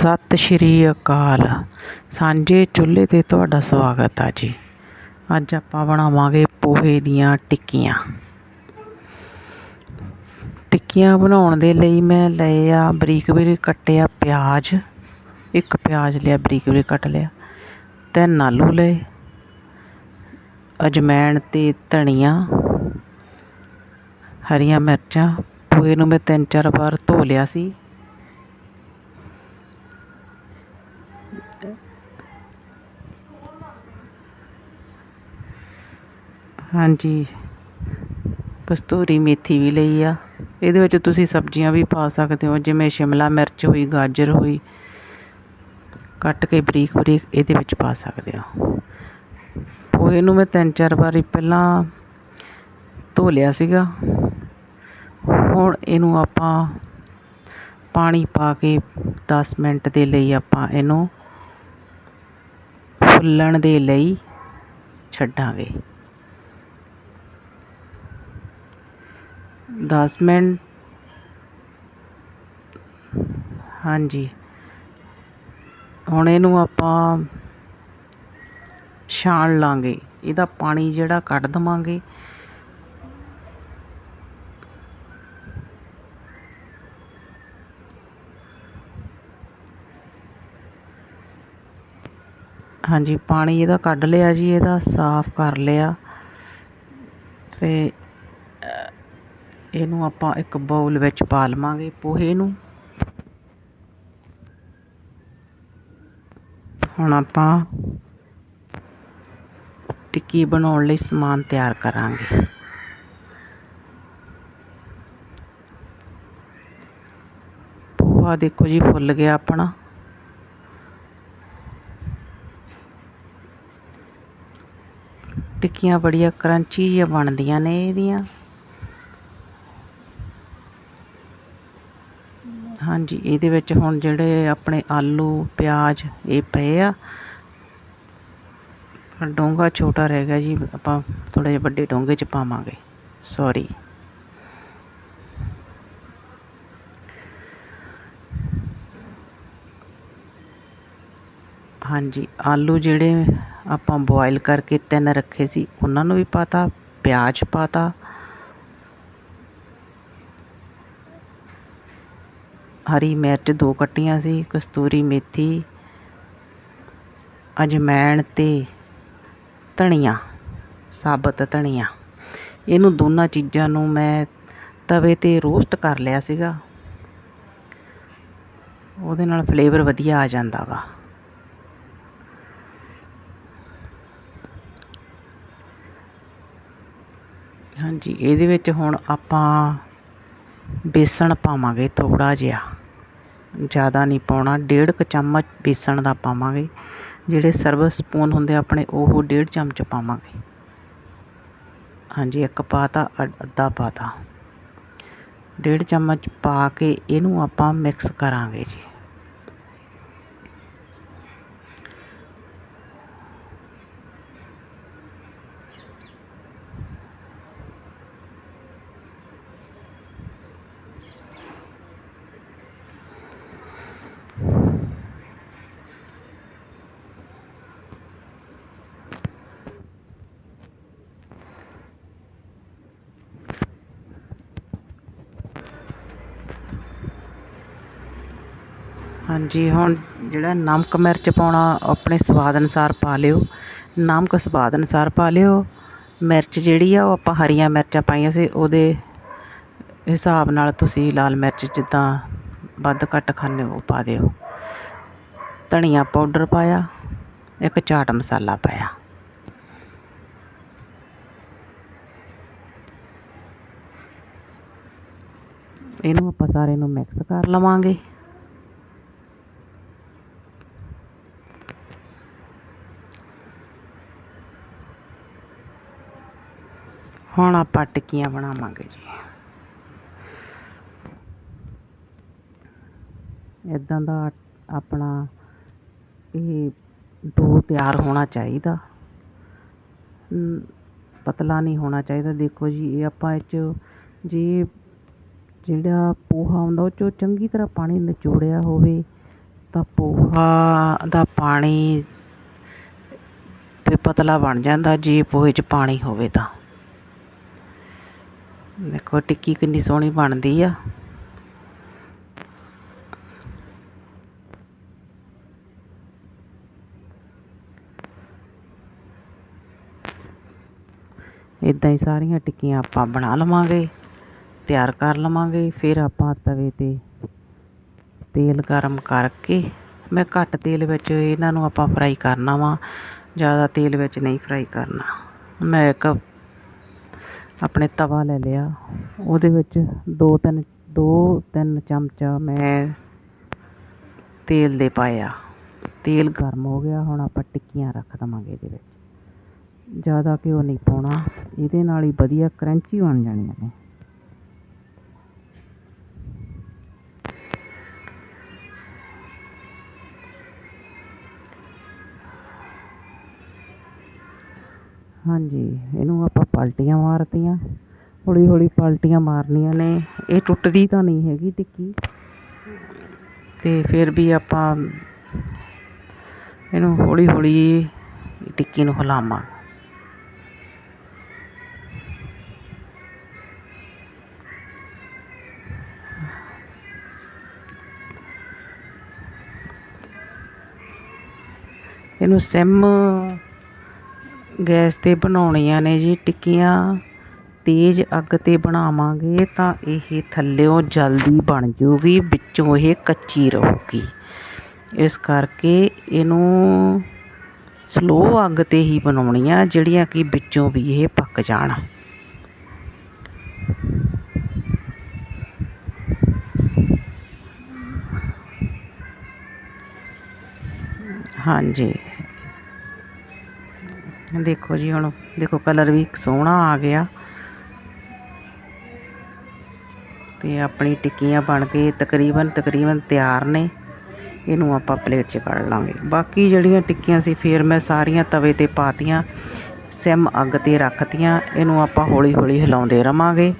ਸਤਿ ਸ਼੍ਰੀ ਅਕਾਲ। ਸਾਂਝੇ ਚੁੱਲ੍ਹੇ 'ਤੇ ਤੁਹਾਡਾ ਸਵਾਗਤ ਆ ਜੀ। ਅੱਜ ਆਪਾਂ ਬਣਾਵਾਂਗੇ ਪੋਹੇ ਦੀਆਂ ਟਿੱਕੀਆਂ। ਟਿੱਕੀਆਂ ਬਣਾਉਣ ਦੇ ਲਈ ਮੈਂ ਲਏ ਆ ਬਰੀਕ ਬਰੀਕ ਕੱਟਿਆ ਪਿਆਜ਼। ਇੱਕ ਪਿਆਜ਼ ਲਿਆ, ਬਰੀਕ ਬਰੀਕ ਕੱਟ ਲਿਆ। ਤਿੰਨ ਆਲੂ ਲਏ। ਅਜਮੈਣ ਅਤੇ ਧਨੀਆ। ਹਰੀਆਂ ਮਿਰਚਾਂ। ਪੋਹੇ ਨੂੰ ਮੈਂ ਤਿੰਨ ਚਾਰ ਵਾਰ ਧੋ ਲਿਆ ਸੀ। ਹਾਂਜੀ। ਕਸਤੂਰੀ ਮੇਥੀ ਵੀ ਲਈ ਆ। ਇਹਦੇ ਵਿੱਚ ਤੁਸੀਂ ਸਬਜ਼ੀਆਂ ਵੀ ਪਾ ਸਕਦੇ ਹੋ, ਜਿਵੇਂ ਸ਼ਿਮਲਾ ਮਿਰਚ ਹੋਈ, ਗਾਜਰ ਹੋਈ। ਕੱਟ ਕੇ ਬਰੀਕ ਬਰੀਕ ਇਹਦੇ ਵਿੱਚ ਪਾ ਸਕਦੇ ਹੋ। ਪੋਹੇ ਨੂੰ ਮੈਂ ਤਿੰਨ ਚਾਰ ਵਾਰੀ ਪਹਿਲਾਂ ਧੋ ਲਿਆ ਸੀਗਾ। ਹੁਣ ਇਹਨੂੰ ਆਪਾਂ ਪਾਣੀ ਪਾ ਕੇ 10 ਮਿੰਟ ਦੇ ਲਈ ਆਪਾਂ ਇਹਨੂੰ ਫੁੱਲਣ ਦੇ ਲਈ ਛੱਡਾਂਗੇ। 10 ਮਿੰਟ। ਹਾਂਜੀ। ਹੁਣ ਇਹਨੂੰ ਆਪਾਂ ਛਾਣ ਲਾਂਗੇ। ਇਹਦਾ ਪਾਣੀ ਜਿਹੜਾ ਕੱਢ ਦਵਾਂਗੇ। ਹਾਂਜੀ, ਪਾਣੀ ਇਹਦਾ ਕੱਢ ਲਿਆ ਜੀ, ਇਹਦਾ ਸਾਫ਼ ਕਰ ਲਿਆ। ਅਤੇ ਇਹਨੂੰ ਆਪਾਂ ਇੱਕ ਬਾਉਲ ਵਿੱਚ ਪਾ ਲਵਾਂਗੇ ਪੋਹੇ ਨੂੰ। ਹੁਣ ਆਪਾਂ ਟਿੱਕੀ ਬਣਾਉਣ ਲਈ ਸਮਾਨ ਤਿਆਰ ਕਰਾਂਗੇ। ਪੋਹਾ ਦੇਖੋ ਜੀ, ਫੁੱਲ ਗਿਆ ਆਪਣਾ। ਟਿੱਕੀਆਂ ਬੜੀਆਂ ਕਰੰਚੀ ਜਿਹੀਆਂ ਬਣਦੀਆਂ ਨੇ ਇਹਦੀਆਂ। ਹਾਂਜੀ, ਇਹਦੇ ਵਿੱਚ ਹੁਣ ਜਿਹੜੇ ਆਪਣੇ ਆਲੂ, ਪਿਆਜ਼, ਇਹ ਪਏ ਆ। ਪਰ ਡੋਂਗਾ ਛੋਟਾ ਰਹਿ ਗਿਆ ਜੀ, ਆਪਾਂ ਥੋੜ੍ਹਾ ਜਿਹਾ ਵੱਡੇ ਡੋਂਗੇ 'ਚ ਪਾਵਾਂਗੇ। ਸੌਰੀ ਹਾਂਜੀ, ਆਲੂ ਜਿਹੜੇ ਆਪਾਂ ਬੋਇਲ ਕਰਕੇ ਤਿੰਨ ਰੱਖੇ ਸੀ, ਉਹਨਾਂ ਨੂੰ ਵੀ ਪਾਤਾ, ਪਿਆਜ਼ ਪਾਤਾ। ਹਰੀ ਮਿਰਚ ਦੋ ਕੱਟੀਆਂ ਸੀ, ਕਸਤੂਰੀ ਮੇਥੀ, ਅਜਮੈਣ ਅਤੇ ਧਨੀਆ, ਸਾਬਤ ਧਨੀਆ। ਇਹਨੂੰ ਦੋਨਾਂ ਚੀਜ਼ਾਂ ਨੂੰ ਮੈਂ ਤਵੇ 'ਤੇ ਰੋਸਟ ਕਰ ਲਿਆ ਸੀਗਾ। ਉਹਦੇ ਨਾਲ ਫਲੇਵਰ ਵਧੀਆ ਆ ਜਾਂਦਾ ਵਾ। ਹਾਂਜੀ, ਇਹਦੇ ਵਿੱਚ ਹੁਣ ਆਪਾਂ ਬੇਸਣ ਪਾਵਾਂਗੇ ਥੋੜ੍ਹਾ ਜਿਹਾ। ਜ਼ਿਆਦਾ ਨਹੀਂ ਪਾਉਣਾ, ਡੇਢ ਕੁ ਚਮਚ ਬੇਸਣ ਦਾ ਪਾਵਾਂਗੇ। ਜਿਹੜੇ ਸਰਵ ਸਪੂਨ ਹੁੰਦੇ ਆਪਣੇ, ਉਹ ਡੇਢ ਚਮਚ ਪਾਵਾਂਗੇ। ਹਾਂਜੀ, ਇੱਕ ਪਾਤਾ ਅੱਧਾ ਪਾਤਾ। ਡੇਢ ਚਮਚ ਪਾ ਕੇ ਇਹਨੂੰ ਆਪਾਂ ਮਿਕਸ ਕਰਾਂਗੇ ਜੀ। ਹਾਂਜੀ, ਹੁਣ ਜਿਹੜਾ ਨਮਕ ਮਿਰਚ ਪਾਉਣਾ, ਆਪਣੇ ਸਵਾਦ ਅਨੁਸਾਰ ਪਾ ਲਿਓ। ਨਮਕ ਸਵਾਦ ਅਨੁਸਾਰ ਪਾ ਲਿਓ। ਮਿਰਚ ਜਿਹੜੀ ਆ, ਉਹ ਆਪਾਂ ਹਰੀਆਂ ਮਿਰਚਾਂ ਪਾਈਆਂ ਸੀ, ਉਹਦੇ ਹਿਸਾਬ ਨਾਲ ਤੁਸੀਂ ਲਾਲ ਮਿਰਚ ਜਿੱਦਾਂ ਵੱਧ ਘੱਟ ਖਾਂਦੇ ਹੋ, ਉਹ ਪਾ ਦਿਓ। ਧਨੀਆ ਪਾਊਡਰ ਪਾਇਆ, ਇੱਕ ਚਾਟ ਮਸਾਲਾ ਪਾਇਆ। ਇਹਨੂੰ ਆਪਾਂ ਸਾਰੇ ਨੂੰ ਮਿਕਸ ਕਰ ਲਵਾਂਗੇ। ਹੁਣ ਆਪਾਂ ਟਿੱਕੀਆਂ ਬਣਾਵਾਂਗੇ ਜੀ। ਇਦਾਂ ਦਾ ਆਪਣਾ ਇਹ ਡੋ ਤਿਆਰ ਹੋਣਾ ਚਾਹੀਦਾ। ਪਤਲਾ ਨਹੀਂ ਹੋਣਾ ਚਾਹੀਦਾ। ਦੇਖੋ ਜੀ, ਇਹ ਆਪਾਂ ਇਹ 'ਚ ਜੇ ਜਿਹੜਾ ਪੋਹਾ ਹੁੰਦਾ, ਉਹ 'ਚੋਂ ਚੰਗੀ ਤਰ੍ਹਾਂ ਪਾਣੀ ਨਿਚੋੜਿਆ ਹੋਵੇ, ਤਾਂ ਪੋਹਾ ਦਾ ਪਾਣੀ ਤੇ ਪਤਲਾ ਬਣ ਜਾਂਦਾ। ਜੇ ਪੋਹੇ 'ਚ ਪਾਣੀ ਹੋਵੇ ਤਾਂ। ਦੇਖੋ, ਟਿੱਕੀ ਕਿੰਨੀ ਸੋਹਣੀ ਬਣਦੀ ਆ। ਇਦਾਂ ਹੀ ਸਾਰੀਆਂ ਟਿੱਕੀਆਂ ਆਪਾਂ ਬਣਾ ਲਵਾਂਗੇ, ਤਿਆਰ ਕਰ ਲਵਾਂਗੇ, ਫਿਰ ਆਪਾਂ ਤਵੇ 'ਤੇ ਤੇਲ ਗਰਮ ਕਰਕੇ, ਮੈਂ ਘੱਟ ਤੇਲ ਵਿੱਚ ਇਹਨਾਂ ਨੂੰ ਆਪਾਂ ਫਰਾਈ ਕਰਨਾ ਵਾ, ਜ਼ਿਆਦਾ ਤੇਲ ਵਿੱਚ ਨਹੀਂ ਫਰਾਈ ਕਰਨਾ। ਮੈਂ ਇੱਕ ਆਪਣੇ ਤਵਾ ਲੈ ਲਿਆ। ਉਹਦੇ ਵਿੱਚ ਦੋ ਤਿੰਨ ਦੋ ਤਿੰਨ ਚਮਚਾ ਮੈਂ ਤੇਲ ਦੇ ਪਾਇਆ। ਤੇਲ ਗਰਮ ਹੋ ਗਿਆ, ਹੁਣ ਆਪਾਂ ਟਿੱਕੀਆਂ ਰੱਖ ਦੇਵਾਂਗੇ ਇਹਦੇ ਵਿੱਚ। ਜ਼ਿਆਦਾ ਘਿਓ ਨਹੀਂ ਪਾਉਣਾ। ਇਹਦੇ ਨਾਲ ਹੀ ਵਧੀਆ ਕਰੰਚੀ ਬਣ ਜਾਣੀਆਂ ਨੇ। ਹਾਂਜੀ, ਇਹਨੂੰ ਆਪਾਂ ਪਲਟੀਆਂ ਮਾਰਤੀਆਂ। ਹੌਲੀ ਹੌਲੀ ਪਲਟੀਆਂ ਮਾਰਨੀਆਂ ਨੇ। ਇਹ ਟੁੱਟਦੀ ਤਾਂ ਨਹੀਂ ਹੈਗੀ ਟਿੱਕੀ। ਅਤੇ ਫਿਰ ਵੀ ਆਪਾਂ ਇਹਨੂੰ ਹੌਲੀ ਹੌਲੀ ਟਿੱਕੀ ਨੂੰ ਹਿਲਾਵਾਂ। ਇਹਨੂੰ ਸਿਮ ਗੈਸ 'ਤੇ ਬਣਾਉਣੀਆਂ ਨੇ ਜੀ ਟਿੱਕੀਆਂ। ਤੇਜ਼ ਅੱਗ 'ਤੇ ਬਣਾਵਾਂਗੇ ਤਾਂ ਇਹ ਥੱਲਿਓ ਜਲਦੀ ਬਣ ਜੂਗੀ, ਵਿੱਚੋਂ ਇਹ ਕੱਚੀ ਰਹੂਗੀ। ਇਸ ਕਰਕੇ ਇਹਨੂੰ ਸਲੋ ਅੱਗ 'ਤੇ ਹੀ ਬਣਾਉਣੀਆਂ, ਜਿਹੜੀਆਂ ਕਿ ਵਿੱਚੋਂ ਵੀ ਇਹ ਪੱਕ ਜਾਣ। ਹਾਂਜੀ। ਦੇਖੋ ਜੀ ਹੁਣ, ਦੇਖੋ ਕਲਰ ਵੀ ਸੋਹਣਾ ਆ ਗਿਆ। ਤੇ ਆਪਣੀ ਟਿੱਕੀਆਂ ਬਣ ਕੇ ਤਕਰੀਬਨ ਤਕਰੀਬਨ ਤਿਆਰ ਨੇ। ਇਹਨੂੰ ਆਪਾਂ ਪਲੇਟ 'ਚ ਕੱਢ ਲਾਂਗੇ। ਬਾਕੀ ਜਿਹੜੀਆਂ ਟਿੱਕੀਆਂ ਸੀ, ਫਿਰ ਮੈਂ ਸਾਰੀਆਂ ਤਵੇ ਤੇ ਪਾਤੀਆਂ, ਸਿਮ ਅੱਗ ਤੇ ਰੱਖਤੀਆਂ। ਇਹਨੂੰ ਆਪਾਂ ਹੌਲੀ ਹੌਲੀ ਹਿਲਾਉਂਦੇ ਰਵਾਂਗੇ।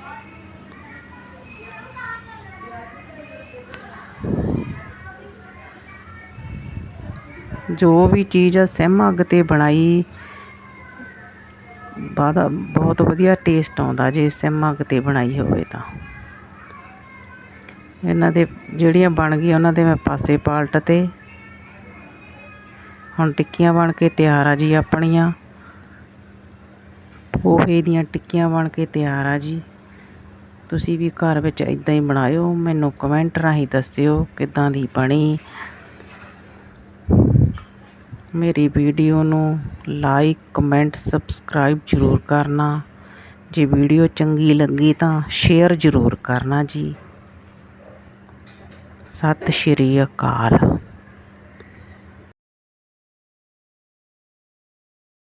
ਜੋ ਵੀ ਚੀਜ਼ ਆ, ਸਿਮ ਅੱਗ ਤੇ ਬਣਾਈ ਬਾਅਦ ਬਹੁਤ ਵਧੀਆ ਟੇਸਟ ਆਉਂਦਾ ਜੇ ਸਿਮ ਅੱਗ ਤੇ ਬਣਾਈ ਹੋਵੇ ਤਾਂ। ਇਹਨਾਂ ਦੇ ਜਿਹੜੀਆਂ ਬਣ ਗਈਆਂ, ਉਹਨਾਂ ਦੇ ਮੈਂ ਪਾਸੇ ਪਾਲਟ ਤੇ। ਹੁਣ ਟਿੱਕੀਆਂ ਬਣ ਕੇ ਤਿਆਰ ਆ ਜੀ ਆਪਣੀਆਂ। ਪੋਹੇ ਦੀਆਂ ਟਿੱਕੀਆਂ ਬਣ ਕੇ ਤਿਆਰ ਆ ਜੀ। ਤੁਸੀਂ ਵੀ ਘਰ ਵਿੱਚ ਇਦਾਂ ਹੀ ਬਣਾਇਓ, ਮੈਨੂੰ ਕਮੈਂਟ ਰਾਹੀਂ ਦੱਸਿਓ ਕਿੱਦਾਂ ਦੀ ਬਣੀ। ਮੇਰੀ ਵੀਡੀਓ ਨੂੰ ਲਾਈਕ ਕਮੈਂਟ ਸਬਸਕ੍ਰਾਈਬ ਜ਼ਰੂਰ ਕਰਨਾ। ਜੇ ਵੀਡੀਓ ਚੰਗੀ ਲੱਗੀ ਤਾਂ ਸ਼ੇਅਰ ਜ਼ਰੂਰ ਕਰਨਾ ਜੀ। ਸਤਿ ਸ਼੍ਰੀ ਅਕਾਲ।